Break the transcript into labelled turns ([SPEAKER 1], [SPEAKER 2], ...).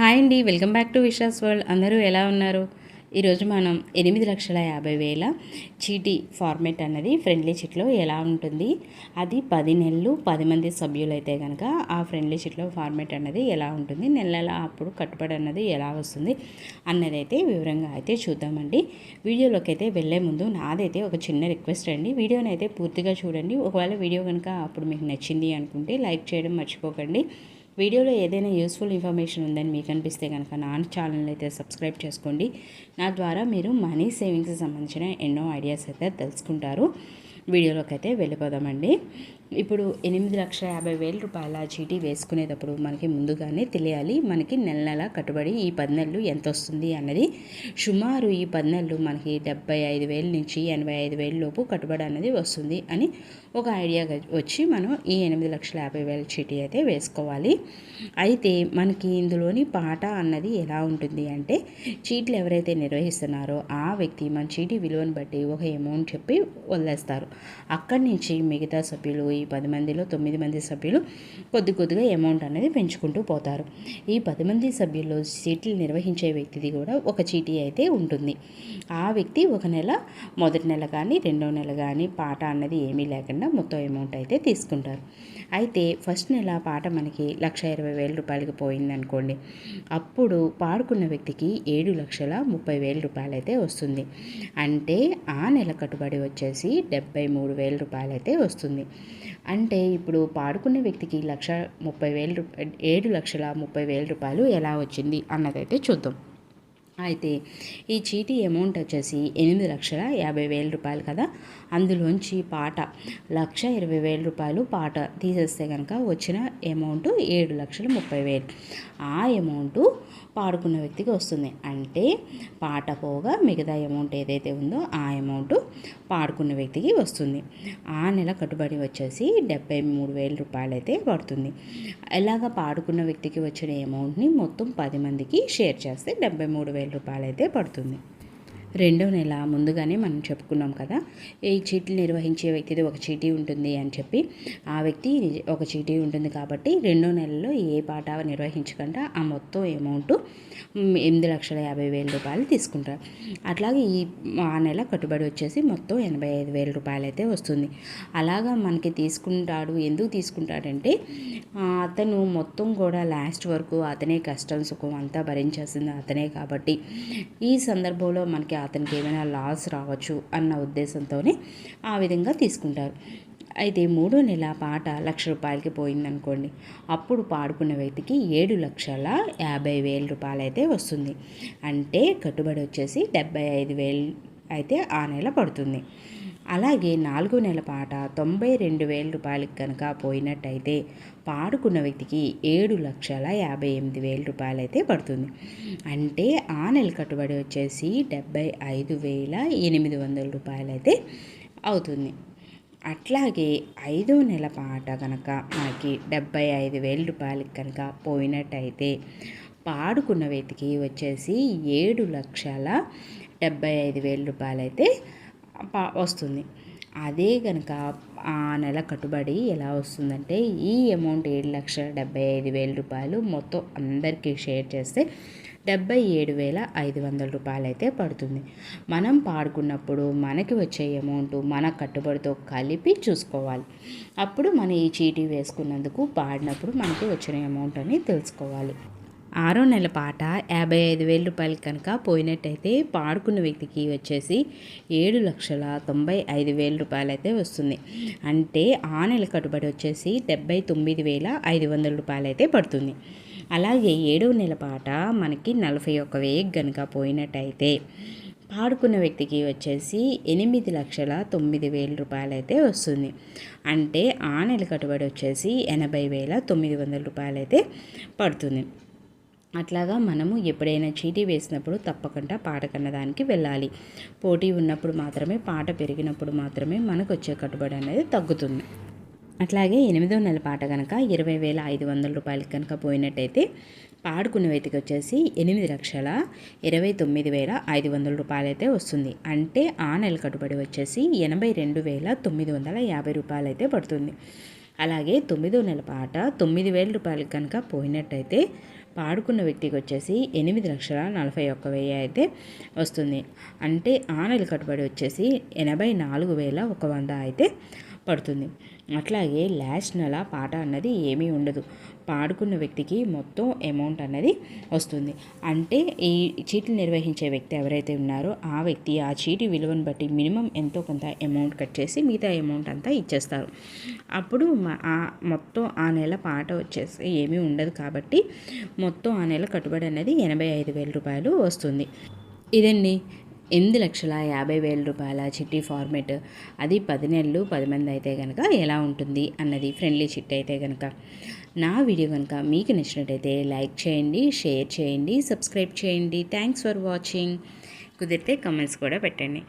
[SPEAKER 1] Hi అండి welcome back to Vishas world. అందరూ ఎలా ఉన్నారు? ఈరోజు మనం ఎనిమిది లక్షల యాభై వేల చీటీ ఫార్మేట్ అన్నది ఫ్రెండ్లీ చిట్లో ఎలా ఉంటుంది? అది పది నెలలు పది మంది సభ్యులు అయితే కనుక ఆ ఫ్రెండ్లీ చిట్లో ఫార్మేట్ అన్నది ఎలా ఉంటుంది? నెల అప్పుడు కట్టుబడి అన్నది ఎలా వస్తుంది? అన్నది అయితే వివరంగా అయితే చూద్దామండి. వీడియోలోకి అయితే వెళ్ళే ముందు నాదైతే ఒక చిన్న రిక్వెస్ట్ అండి. వీడియోని అయితే పూర్తిగా చూడండి. ఒకవేళ వీడియో కనుక అప్పుడు మీకు నచ్చింది అనుకుంటే లైక్ చేయడం మర్చిపోకండి. వీడియోలో ఏదైనా యూస్ఫుల్ ఇన్ఫర్మేషన్ ఉందని మీకు అనిపిస్తే కనుక నా ఛానల్ అయితే సబ్స్క్రైబ్ చేసుకోండి. నా ద్వారా మీరు మనీ సేవింగ్స్కి సంబంధించిన ఎన్నో ఐడియాస్ అయితే తెలుసుకుంటారు. వీడియోలోకి అయితే వెళ్ళిపోదామండి. ఇప్పుడు ఎనిమిది లక్షల యాభై వేల రూపాయల చీటీ వేసుకునేటప్పుడు మనకి ముందుగానే తెలియాలి మనకి నెల నెల కట్టుబడి ఈ పది నెలలు ఎంత వస్తుంది అన్నది. సుమారు ఈ పది నెలలు మనకి డెబ్బై ఐదు వేల నుంచి ఎనభై ఐదు వేల లోపు కట్టుబడి అన్నది వస్తుంది అని ఒక ఐడియా వచ్చి మనం ఈ ఎనిమిది లక్షల యాభై వేల చీటీ అయితే వేసుకోవాలి. అయితే మనకి ఇందులోని పాట అన్నది ఎలా ఉంటుంది అంటే చీట్లు ఎవరైతే నిర్వహిస్తున్నారో ఆ వ్యక్తి మన చీటీ విలువను బట్టి ఒక అమౌంట్ చెప్పి వదిలేస్తారు. అక్కడి నుంచి మిగతా సభ్యులు ఈ పది మందిలో తొమ్మిది మంది సభ్యులు కొద్ది కొద్దిగా అమౌంట్ అనేది పెంచుకుంటూ పోతారు. ఈ పది మంది సభ్యుల్లో సీట్లు నిర్వహించే వ్యక్తిది కూడా ఒక చీటీ అయితే ఉంటుంది. ఆ వ్యక్తి ఒక నెల మొదటి నెల కానీ రెండో నెల కానీ పాట అన్నది ఏమీ లేకుండా మొత్తం అమౌంట్ అయితే తీసుకుంటారు. అయితే ఫస్ట్ నెల పాట మనకి లక్ష ఇరవై వేల రూపాయలకి పోయింది అనుకోండి అప్పుడు పాడుకున్న వ్యక్తికి ఏడు లక్షల ముప్పై వేల రూపాయలు అయితే వస్తుంది. అంటే ఆ నెల కట్టుబడి వచ్చేసి డెబ్బై మూడు వేల రూపాయలు అయితే వస్తుంది. అంటే ఇప్పుడు పాడుకున్న వ్యక్తికి లక్ష ముప్పై వేల రూపాయ ఏడు లక్షల ముప్పై వేల రూపాయలు ఎలా వచ్చింది అన్నదైతే చూద్దాం. అయితే ఈ చీటీ అమౌంట్ వచ్చేసి ఎనిమిది లక్షల యాభై వేల రూపాయలు కదా? అందులోంచి పాట లక్ష ఇరవై వేల రూపాయలు పాట తీసేస్తే కనుక వచ్చిన అమౌంట్ ఏడు లక్షల ముప్పై వేలు. ఆ అమౌంట్ పాడుకున్న వ్యక్తికి వస్తుంది. అంటే పాట పోగా మిగతా అమౌంట్ ఏదైతే ఉందో ఆ అమౌంట్ పాడుకున్న వ్యక్తికి వస్తుంది. ఆ నెల కట్టుబడి వచ్చేసి డెబ్బై మూడు వేల రూపాయలు అయితే పడుతుంది. ఇలాగ పాడుకున్న వ్యక్తికి వచ్చిన అమౌంట్ని మొత్తం పది మందికి షేర్ చేస్తే డెబ్బై మూడు వేలు రూపాయలు అయితే పడుతుంది. రెండో నెల ముందుగానే మనం చెప్పుకున్నాం కదా ఈ చీటీలు నిర్వహించే వ్యక్తిది ఒక చీటీ ఉంటుంది అని చెప్పి. ఆ వ్యక్తి ఒక చీటీ ఉంటుంది కాబట్టి రెండో నెలలో ఏ పాట నిర్వహించకుండా ఆ మొత్తం అమౌంట్ ఎనిమిది లక్షల యాభై వేల రూపాయలు తీసుకుంటారు. అట్లాగే ఈ ఆ నెల కట్టుబడి వచ్చేసి మొత్తం ఎనభై ఐదు వేల రూపాయలు అయితే వస్తుంది. అలాగా మనకి తీసుకుంటాడు ఎందుకు తీసుకుంటాడంటే అతను మొత్తం కూడా లాస్ట్ వరకు అతనే కష్టం సుఖం అంతా భరించాల్సింది అతనే కాబట్టి. ఈ సందర్భంలో మనకి అతనికి ఏమైనా లాస్ రావచ్చు అన్న ఉద్దేశంతోనే ఆ విధంగా తీసుకుంటారు. అయితే మూడో నెల పాట లక్ష రూపాయలకి పోయిందనుకోండి. అప్పుడు పాడుకున్న వ్యక్తికి ఏడు లక్షల యాభై వేల రూపాయలు అయితే వస్తుంది. అంటే కట్టుబడి వచ్చేసి డెబ్బై ఐదు వేలు అయితే ఆ నెల పడుతుంది. అలాగే నాలుగో నెల పాట తొంభై రెండు వేల రూపాయలకు కనుక పోయినట్టయితే పాడుకున్న వ్యక్తికి ఏడు లక్షల యాభై ఎనిమిది వేల రూపాయలు అయితే పడుతుంది. అంటే ఆ నెల కట్టుబడి వచ్చేసి డెబ్బై ఐదు వేల ఎనిమిది వందల రూపాయలు అయితే అవుతుంది. అట్లాగే ఐదో నెల పాట కనుక మనకి డెబ్బై ఐదు వేల రూపాయలకి కనుక పోయినట్టయితే పాడుకున్న వ్యక్తికి వచ్చేసి ఏడు లక్షల డెబ్బై ఐదు వేల రూపాయలు అయితే వస్తుంది. అదే కనుక ఆ నెల కట్టుబడి ఎలా వస్తుందంటే ఈ అమౌంట్ ఏడు లక్షల డెబ్బై ఐదు వేల రూపాయలు మొత్తం అందరికీ షేర్ చేస్తే డెబ్బై ఏడు వేల ఐదు వందల రూపాయలు అయితే పడుతుంది. మనం పాడుకున్నప్పుడు మనకి వచ్చే అమౌంట్ మన కట్టుబడితో కలిపి చూసుకోవాలి. అప్పుడు మనం ఈ చీటీ వేసుకున్నందుకు పాడినప్పుడు మనకి వచ్చిన అమౌంట్ అని తెలుసుకోవాలి. ఆరో నెల పాట యాభై ఐదు వేల రూపాయలు కనుక పోయినట్టయితే పాడుకున్న వ్యక్తికి వచ్చేసి ఏడు లక్షల తొంభై ఐదు వేల రూపాయలు అయితే వస్తుంది. అంటే ఆ నెల కట్టుబడి వచ్చేసి డెబ్బై తొమ్మిది వేల ఐదు వందల రూపాయలు అయితే పడుతుంది. అలాగే ఏడవ నెల పాట మనకి నలభై ఒక్క వేలు కనుక పోయినట్టయితే పాడుకున్న వ్యక్తికి వచ్చేసి ఎనిమిది లక్షల తొమ్మిది వేల రూపాయలు అయితే వస్తుంది. అంటే ఆ నెల కట్టుబడి వచ్చేసి ఎనభై వేల తొమ్మిది వందల రూపాయలు అయితే పడుతుంది. అట్లాగా మనము ఎప్పుడైనా చీటీ వేసినప్పుడు తప్పకుండా పాట కన్నదానికి వెళ్ళాలి. పోటీ ఉన్నప్పుడు మాత్రమే పాట పెరిగినప్పుడు మాత్రమే మనకు వచ్చే కట్టుబడి అనేది తగ్గుతుంది. అట్లాగే ఎనిమిదో నెల పాట కనుక ఇరవై వేల ఐదు వందల రూపాయలకి కనుక పోయినట్టయితే పాడుకున్న వ్యక్తికి వచ్చేసి ఎనిమిది లక్షల ఇరవై తొమ్మిది వేల ఐదు వందల రూపాయలు అయితే వస్తుంది. అంటే ఆ నెల కట్టుబడి వచ్చేసి ఎనభై రెండు వేల తొమ్మిది వందల యాభై రూపాయలు అయితే పడుతుంది. అలాగే తొమ్మిదో నెల పాట తొమ్మిది వేల రూపాయలకి కనుక పోయినట్టయితే పాడుకున్న వ్యక్తికి వచ్చేసి ఎనిమిది లక్షల నలభై ఒక్క వెయ్యి అయితే వస్తుంది. అంటే ఆ నెల కట్టుబడి వచ్చేసి ఎనభై నాలుగు వేల ఒక వంద అయితే పడుతుంది. అట్లాగే లాస్ట్ నెల పాట అన్నది ఏమీ ఉండదు. పాడుకున్న వ్యక్తికి మొత్తం అమౌంట్ అన్నది వస్తుంది. అంటే ఈ చీట్లు నిర్వహించే వ్యక్తి ఎవరైతే ఉన్నారో ఆ వ్యక్తి ఆ చీటి విలువను బట్టి మినిమం ఎంతో కొంత అమౌంట్ కట్ చేసి మిగతా అమౌంట్ అంతా ఇచ్చేస్తారు. అప్పుడు మ- ఆ మొత్తం ఆ నెల పాట వచ్చేసి ఏమీ ఉండదు కాబట్టి మొత్తం ఆ నెల కట్టుబడి అనేది ఎనభై ఐదు వేల రూపాయలు వస్తుంది. ఇదండి ఎనిమిది లక్షల యాభై వేల రూపాయల చిట్టి ఫార్మేట్ అది పది నెలలు పది మంది అయితే కనుక ఎలా ఉంటుంది అన్నది ఫ్రెండ్లీ చిట్టి అయితే కనుక నా వీడియో కనుక మీకు నచ్చినట్టయితే లైక్ చేయండి షేర్ చేయండి సబ్స్క్రైబ్ చేయండి. థ్యాంక్స్ ఫర్ వాచింగ్ కుదిరితే కమెంట్స్ కూడా పెట్టండి.